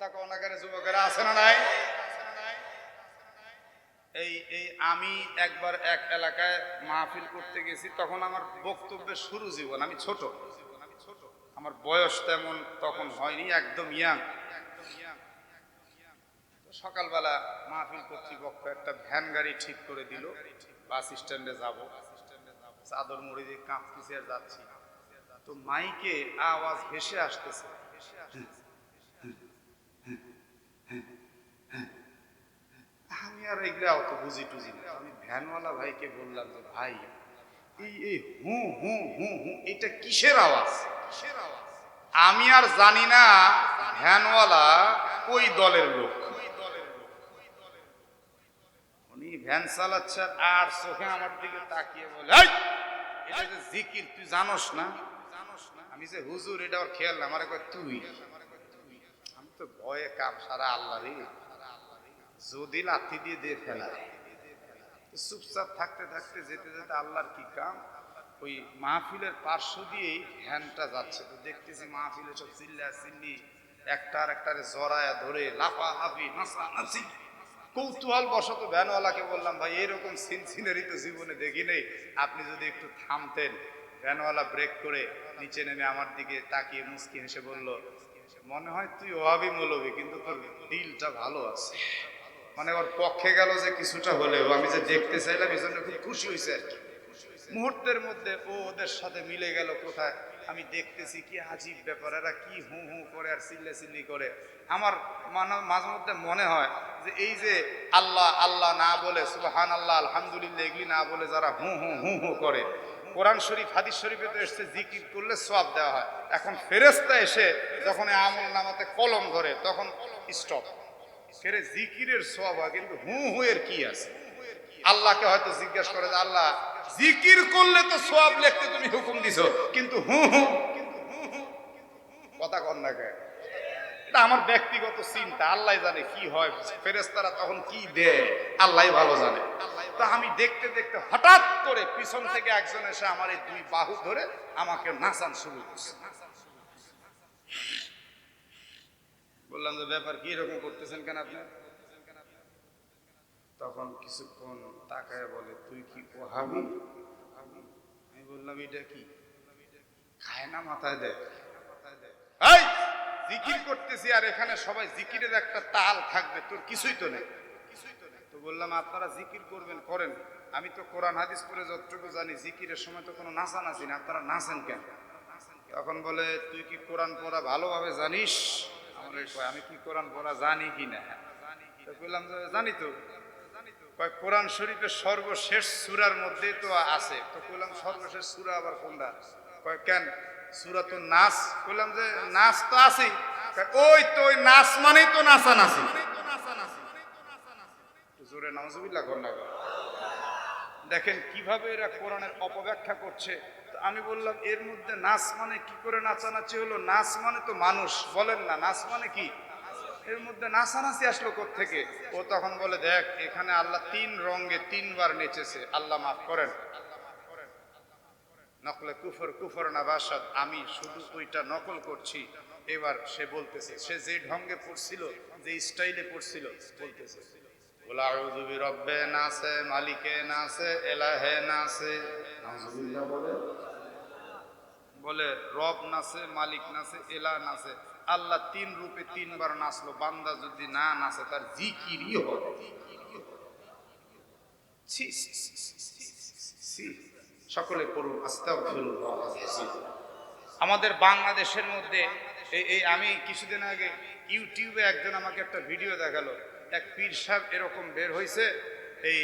কথা কনাকারে যুবকেরা আছে না নাই? এই এই আমি একবার এক এলাকায় মাহফিল করতে গেছি, তখন আমার বক্তব্যের শুরু জীবন। আমি ছোট। আমি ছোট আমার বয়স তেমন তখন হয়নি, একদম ইয়াং। সকালবেলা মাহফিল কর্তৃপক্ষ একটা ভ্যান গাড়ি ঠিক করে দিল। বাস স্ট্যান্ডে যাব। চাদর মুড়ি দিয়ে আর যাচ্ছি। তো মাইকে আওয়াজ ভেসে আসতেছে আমি আর এগুলো অত বুঝি টুঝি না। আমি ভ্যানওয়ালা ভাইকে বললাম যে ভাই এই এই হু হু হু হু এটা কিসের আওয়াজ? কিসের আওয়াজ? আমি আর জানি না ভ্যানওয়ালা ওই দলের লোক। উনি ভ্যান চালাচ্ছে আর চোখে আমার দিকে তাকিয়ে বলে "এই, এটা যে জিকির তুই জানোস না? জানোস না? আমি যে হুজুর এটা ওর খেয়াল না আমার তুই। আমি তো ভয়ে কাম সারা আল্লাহ রে। যদি লাথি দিয়ে দিয়ে ফেলা চুপচাপ থাকতে থাকতে যেতে যেতে আল্লাহর কি কাম? ওই মাহফিলের পার্শ্ব দিয়েই ভ্যানটা যাচ্ছে। তো দেখতেছি মাহফিলে সব চিল্লা চিল্লি একটার একটারে জড়ায়া ধরে লাফা হাফি নাচা নাচি। কৌতূহল বশত ভ্যানওয়ালাকে বললাম, ভাই, এরকম সিন সিনারি তো জীবনে দেখি নেই। আপনি যদি একটু থামতেন। ভ্যানওয়ালা ব্রেক করে নিচে নেমে আমার দিকে তাকিয়ে মুস্কি হেসে বলল, মনে হয় তুই ওহাবি মৌলবি, কিন্তু তোর দিলটা ভালো আছে। মানে ওর পক্ষে গেল যে কিছুটা হলেও, আমি যে দেখতে চাইলাম এই জন্য খুব খুশি হয়েছে আর কি। মুহূর্তের মধ্যে ও ওদের সাথে মিলে গেল কোথায়? আমি দেখতেছি কি আজীব ব্যাপার, এরা কি হু হু করে আর চিল্লা চিল্লি করে। আমার মাঝে মধ্যে মনে হয় যে এই যে আল্লাহ আল্লাহ না বলে সুবাহান আল্লাহ আলহামদুলিল্লাহ, এগুলি না বলে যারা হু হু হু হু করে। কোরআন শরীফ, হাদিস শরীফে তো এসছে, জিকির করলে সব দেওয়া হয়। এখন ফেরেস্তা এসে যখন আমল নামাতে কলম ধরে, তখন স্টপ ফেরে জিকিরের কিন্তু হু হু এর কি আছে? আল্লাহকে হয়তো করে যে, আল্লাহ, জিকির করলে তো সব তুমি হুকুম দিছো, কিন্তু হু হু, কথা কন না? এটা আমার ব্যক্তিগত চিন্তা, আল্লাহ জানে কি হয় ফেরেস্তারা তখন কি দেয়, আল্লাহ ভালো জানে। তা আমি দেখতে দেখতে হঠাৎ করে পিছন থেকে একজন এসে আমার এই দুই বাহু ধরে আমাকে নাচান শুরু করছে। বললাম যে, ব্যাপার কি এরকম করতেছেন কেন আপনি? তখন কিছুক্ষণ তাকায় বলে, তুই কি ওহাবি? আমি বললাম, এটা কি? খায় না মাথায় দেয়। এই, জিকির করতেছি আর এখানে সবাই জিকিরের একটা তাল থাকবে, তোর কিছুই তো নেই। তো বললাম, আপনারা জিকির করবেন, করেন। আমি তো কোরআন, হাদিস পড়ে যতটুকু জানি, জিকিরের সময় তো কোনো নাচানাচি না। আপনারা নাচেন কেন? তখন বলে, তুই কি কোরআন পড়া ভালোভাবে জানিস? আমার কয়, আমি কি কোরআন পড়া জানি কি না? তো বললাম যে জানি তো। কয় কোরআন শরীফের সর্বশেষ সূরার মধ্যে তো আছে। তো কইলাম সর্বশেষ সূরা আবার কোনটা? কয় কেন? সূরা তো নাচ কইলাম যে নাচ তো আছে ওই তো ওই নাচ মানেই তো নাচা নাচি জোরে নাউজুবিল্লাহ কর না। দেখেন কীভাবে এরা কোরআনের অপব্যাখ্যা করছে। আমি বললাম, এর মধ্যে নাচ মানে কি করে নাচানাচি হলো? নাচ মানে তো মানুষ, বলেন না। নাচ মানে কি? এর মধ্যে নাচানাচি আসলো থেকে ও তখন বলে, দেখ, এখানে আল্লাহ তিন রঙে তিনবার নেচেছে। আল্লাহ মাফ করেন। নকলে কুফর কুফর না বাসাদ। আমি শুধু ওইটা নকল করছি। এবার সে বলতেছে, সে যে ঢঙ্গে পড়ছিল, যে স্টাইলে পড়ছিল, বলতেছে। বলে আউযু বিরব্বে নাসে মালিকে নাসে এলাহে নাসে বলে বলে রব নাচে মালিক নাচে এলা নাচে আল্লাহ তিন রূপে তিনবার নাচলো বান্দা যদি না নাচে তার জিকিরই হবে। সকলে পড়ুন আমাদের বাংলাদেশের মধ্যে এই আমি কিছুদিন আগে ইউটিউবে একজন আমাকে একটা ভিডিও দেখাল। এক পীর সাহেব এরকম বের হয়েছে এই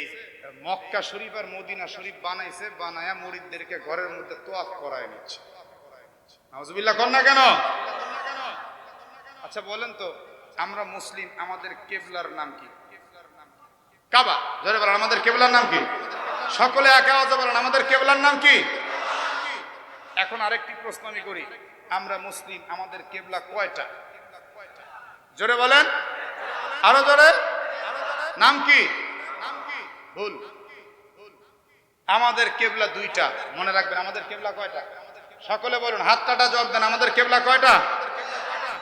মক্কা শরীফ আর মদিনা শরীফ বানাইছে, বানায়া মরিদদেরকে ঘরের মধ্যে তোয়াফ করায় নিচ্ছে। নাউজুবিল্লাহ, কর না কেন? আচ্ছা বলেন তো, আমরা মুসলিম, আমাদের কেবলার নাম কি? কাবা, জোরে বলেন, আমাদের কেবলার নাম কি? সকলে একা আওয়াজে বলেন, আমাদের কেবলার নাম কি? এখন আরেকটি প্রশ্ন আমি করি, আমরা মুসলিম, আমাদের কেবলা কয়টা? জোরে বলেন। আরও জোরে। নাম কি? ভুল। আমাদের কেবলা দুইটা, মনে রাখবেন আমাদের কেবলা কয়টা? সকলে বলুন, হাতটাটা জবাব দেন, আমাদের কেবলা কয়টা?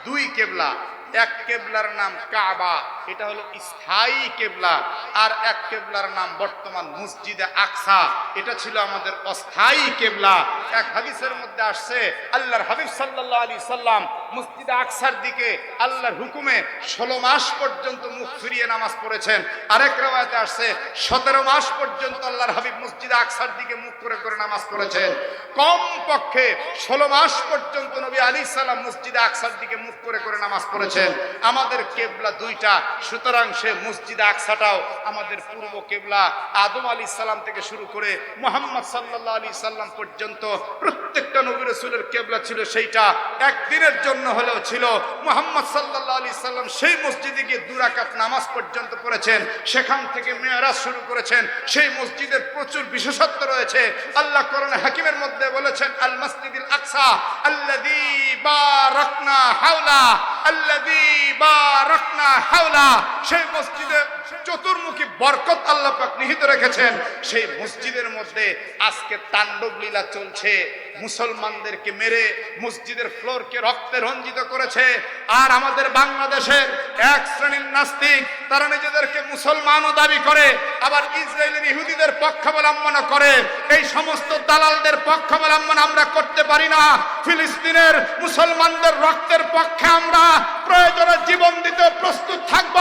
দুই কেবলা। এক কেবলার নাম কাবা, এটা হলো স্থায়ী কেবলা, আর এক কেবলার নাম বর্তমান মসজিদে আকসা, এটা ছিল আমাদের অস্থায়ী কেবলা। এক হাদিসের মধ্যে আসছে, আল্লাহর হাবিব সাল্লাল্লাহু আলাইহি সাল্লাম মসজিদে আকসার দিকে আল্লাহর হুকুমে ষোলো মাস পর্যন্ত মুখ ফিরিয়ে নামাজ পড়েছেন। আরেক রেওয়ায়তে আসছে, সতেরো মাস পর্যন্ত আল্লাহর হাবিব মসজিদে আকসার দিকে মুখ করে করে নামাজ পড়েছেন। কম পক্ষে ষোলো মাস পর্যন্ত নবী আলী সাল্লাম মসজিদে আকসার দিকে মুখ করে করে নামাজ পড়েছেন। আমাদের কেবলা দুইটা, সুতরাং সে মসজিদে আকসাটাও আমাদের পূর্ব কেবলা। আদম আলী সাল্লাম থেকে শুরু করে মোহাম্মদ সাল্লাহ আলী সাল্লাম পর্যন্ত প্রত্যেকটা নবী রসুলের কেবলা ছিল সেইটা। একদিনের জন্য হলেও ছিল মোহাম্মদ সাল্লাহ আলী সাল্লাম সেই মসজিদে গিয়ে দুরাকাত নামাজ পর্যন্ত পড়েছেন। সেখান থেকে মেয়ারাজ শুরু করেছেন। সেই মসজিদের প্রচুর বিশেষত্ব রয়েছে। আল্লাহ কোরআন হাকিমের মধ্যে বলেছেন আল মসজিদুল আকসা আল্লাযী বারাকনা হাওলা আল্লাযী বারাকনা হাওলা সেই মসজিদে চতুর্মুখী বরকত আল্লাহ পাক নিহিত রেখেছেন। সেই মসজিদের মধ্যে আজকে তাণ্ডব লীলা চলছে। মুসলমানদেরকে মেরে মসজিদের ফ্লোরকে রক্তে রঞ্জিত করেছে। আর আমাদের বাংলাদেশের এক শ্রেণির নাস্তিক, তারা নিজেদেরকে মুসলমানও দাবি করে, আবার ইসরায়েলের ইহুদিদের পক্ষাবলম্বন করে। এই সমস্ত দালালদের পক্ষাবলম্বন আমরা করতে পারি না। ফিলিস্তিনের মুসলমানদের রক্তের পক্ষে আমরা প্রয়োজনে জীবন দিতে প্রস্তুত থাকব।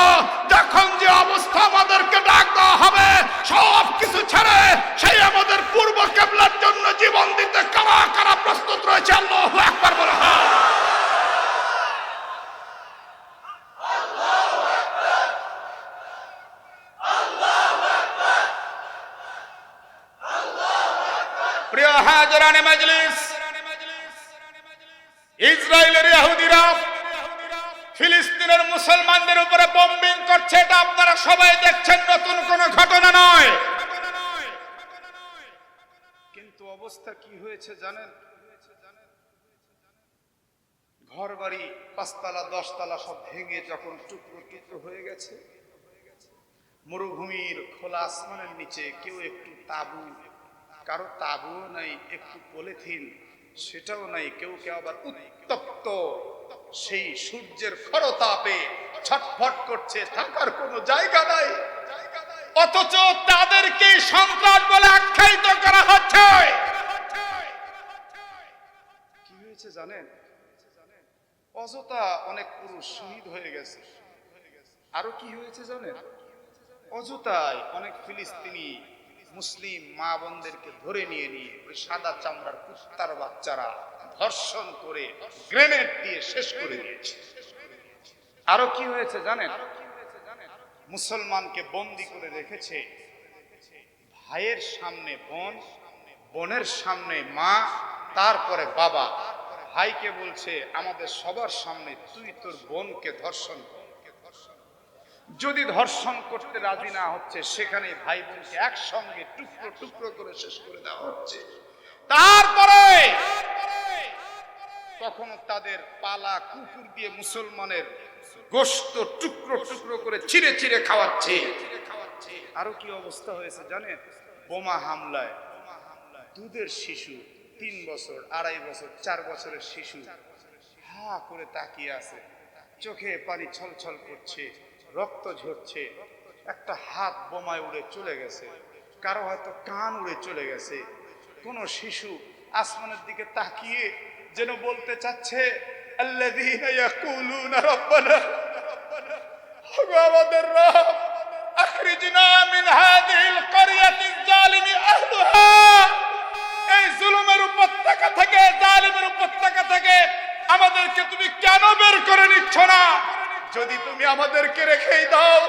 কারা প্রস্তুত রয়েছে? আল্লাহ একবার বলা হয়। প্রিয় হাজরানে মজলিস, ইসরায়েলের ইহুদিরা, ফিলিস্তিনের মুসলমানদের উপরে বম্বিং করছে, এটা আপনারা সবাই দেখছেন, নতুন কোনো ঘটনা নয় কিন্তু অবস্থা কি হয়েছে জানেন? ঘর বাড়ি পাঁচতলা, দশতলা সব ভেঙে যখন টুকরো টুকরো হয়ে গেছে, মরুভূমির খোলা আসমানের নিচে কেউ একটু তাবু, কারও তাবুও নাই, একটু পলিথিন, সেটাও নাই, কেউ কেউ আবার উত্তপ্ত। সেই সূর্যের খরতাপে ছটফট করছে, থাকার কোনো জায়গা নাই। অথচ তাদেরকে সন্ত্রাস বলে আখ্যায়িত করা হচ্ছে কি হয়েছে জানেন? অযথা অনেক পুরুষ শহীদ হয়ে গেছে। আরও কি হয়েছে জানেন? অযথায় অনেক ফিলিস্তিনি মুসলিম মা বোনদেরকে ধরে নিয়ে নিয়ে ওই সাদা চামড়ার কুত্তার বাচ্চারা ধর্ষণ করে গ্রেনেড দিয়ে শেষ করে দিয়েছে। আরও কি হয়েছে জানেন? মুসলমানকে বন্দি করে রেখেছে ভাইয়ের সামনে বোন, বোনের সামনে মা, তারপরে বাবা। ভাইকে বলছে, আমাদের সবার সামনে তুই তোর বোনকে ধর্ষণ যদি ধর্ষণ করতে রাজি না হচ্ছে, সেখানে ভাই বোনকে একসঙ্গে টুকরো টুকরো করে শেষ করে দেওয়া হচ্ছে। তারপরে কখনো তাদের পালা কুকুর দিয়ে মুসলমানের গোস্ত টুকরো টুকরো করে চিড়ে চিড়ে খাওয়াচ্ছে। আরও কি অবস্থা হয়েছে জানেন? বোমা হামলায় দুধের শিশু তিন বছর, আড়াই বছর, চার বছরের শিশু। হা করে তাকিয়ে আছে। চোখে পানি ছলছল করছে, রক্ত ঝরছে। একটা হাত বোমায় উড়ে চলে গেছে। কারও হয়তো কান উড়ে চলে গেছে। কোন শিশু আসমানের দিকে তাকিয়ে যেন বলতে চাচ্ছে জালিমি এই জুলুমের উপত্যকা থেকে, জালিমের উপত্যকা থেকে আমাদেরকে তুমি কেন বের করে নিচ্ছ না? যদি তুমি আমাদেরকে রেখেই দাও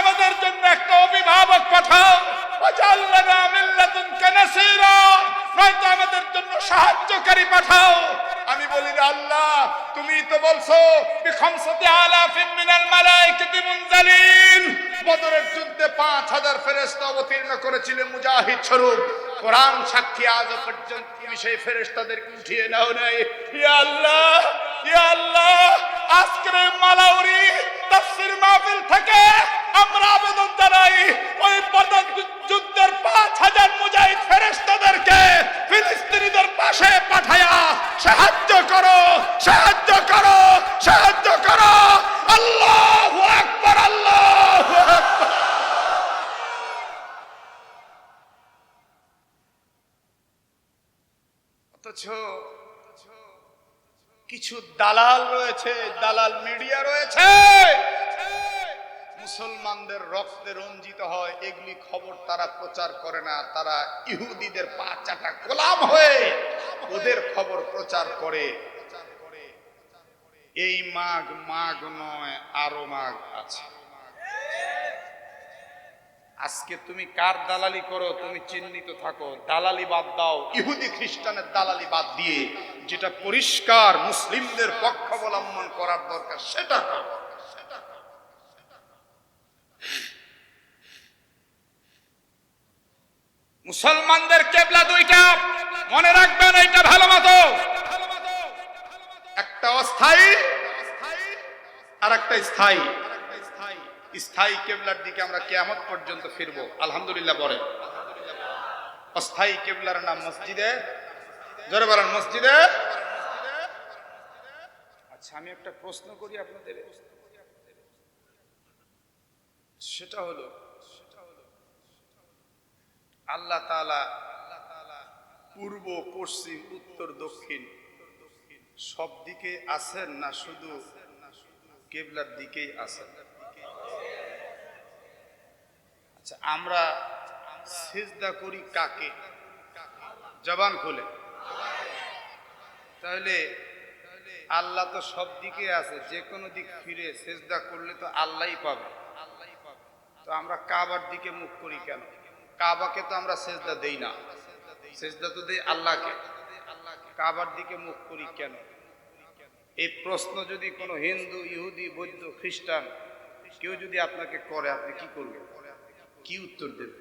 আমাদের জন্য একটা অভিভাবক পাঠাও নয়তো আমাদের জন্য সাহায্যকারী পাঠাও। আমি বলি আল্লাহ, তুমি তো বলছো আলাফিন মিনাল মালাইকাতি মুনজালিন। বদরের যুদ্ধে পাঁচ হাজার ফেরেস্তা অবতীর্ণ করেছিলেন মুজাহিদ স্বরূপ। কোরআন সাক্ষী আজ পর্যন্ত সেই ফেরেস্তাদেরকে উঠিয়ে নাও নাই। আল্লাহ আল্লাহ, আজকের মালাউরি তাফসীর মাহফিল থেকে আমরা আবেদন জানাই, ওই বদর যুদ্ধের পাঁচ হাজার মুজাহিদ ফেরেস্তাদেরকে ফিলিস্তিনিদের পাশে পাঠায়া সাহায্য করো সাহায্য করো সাহায্য করো। অথচ কিছু দালাল রয়েছে, দালাল মিডিয়া রয়েছে। মুসলমানদের রক্তে রঞ্জিত হয়, এগুলি খবর তারা প্রচার করে না, তারা ইহুদিদের পা চাটা গোলাম হয়ে ওদের খবর প্রচার করে। এই মাঘ মাঘ নয়, আরও মাঘ আছে। আজকে তুমি কার দালালি করো? তুমি চিহ্নিত থাকো। দালালি বাদ দাও। ইহুদি খ্রিস্টানের দালালি বাদ দিয়ে যেটা পরিষ্কার মুসলিমদের পক্ষ অবলম্বন করার দরকার, সেটা মুসলমানদের কেবলা দুইটা। মনে রাখবেন এইটা ভালো মতো একটা অস্থায়ী আর একটা স্থায়ী স্থায়ী কেবলার দিকে আমরা কেয়ামত পর্যন্ত ফিরবো। আলহামদুলিল্লাহ বলে অস্থায়ী কেবলার নাম মসজিদে। বলেন, মসজিদে। আচ্ছা আমি একটা প্রশ্ন করি আপনাদের। সেটা হলো, আল্লাহ তালা পূর্ব, পশ্চিম, উত্তর, দক্ষিণ সব দিকে আছেন না শুধু কেবলার দিকেই আছেন। আচ্ছা আমরা সেজদা করি কাকে? জবান খুলে। তাহলে আল্লাহ তো সব দিকে আছে, যে কোনো দিক ফিরে সেজদা করলে তো আল্লাহই পাবে। তো আমরা কাবার দিকে মুখ করি কেন? কাবাকে তো আমরা সেজদা দেই না। সেজদা তো দেই আল্লাহকে। কাবার দিকে মুখ করি কেন? এই প্রশ্ন যদি কোনো হিন্দু, ইহুদি, বৌদ্ধ, খ্রিস্টান, কেউ যদি আপনাকে করে, আপনি কি করবেন? কি উত্তর দেবেন?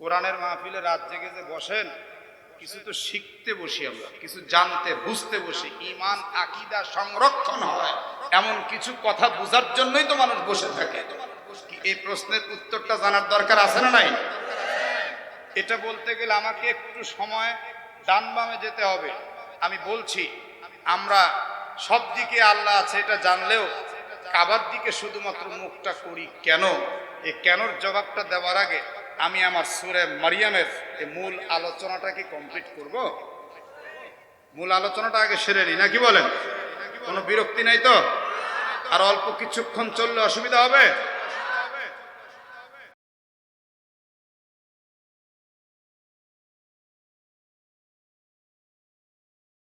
কোরআনের মাহফিলে রাত জেগে যে বসেন, কিছু তো শিখতে বসি আমরা, কিছু জানতে, বুঝতে বসি। ইমান আকিদা সংরক্ষণ হয়, এমন কিছু কথা বোঝার জন্যই তো মানুষ বসে থাকে। এই প্রশ্নের উত্তরটা জানার দরকার আছে না নাই? এটা বলতে গেলে আমাকে একটু সময়, ডান বামে যেতে হবে। আমি বলছি আমরা সব দিকে আল্লাহ আছে, এটা জানলেও কাবার দিকে শুধুমাত্র মুখটা করি কেন? এই কেনর জবাবটা দেওয়ার আগে আমি আমার সুরে মারিয়ামের এই মূল আলোচনাটাকে কমপ্লিট করব? মূল আলোচনাটা আগে সেরে নিই, নাকি বলেন? কোনো বিরক্তি নাই তো? আর অল্প কিছুক্ষণ চললে অসুবিধা হবে?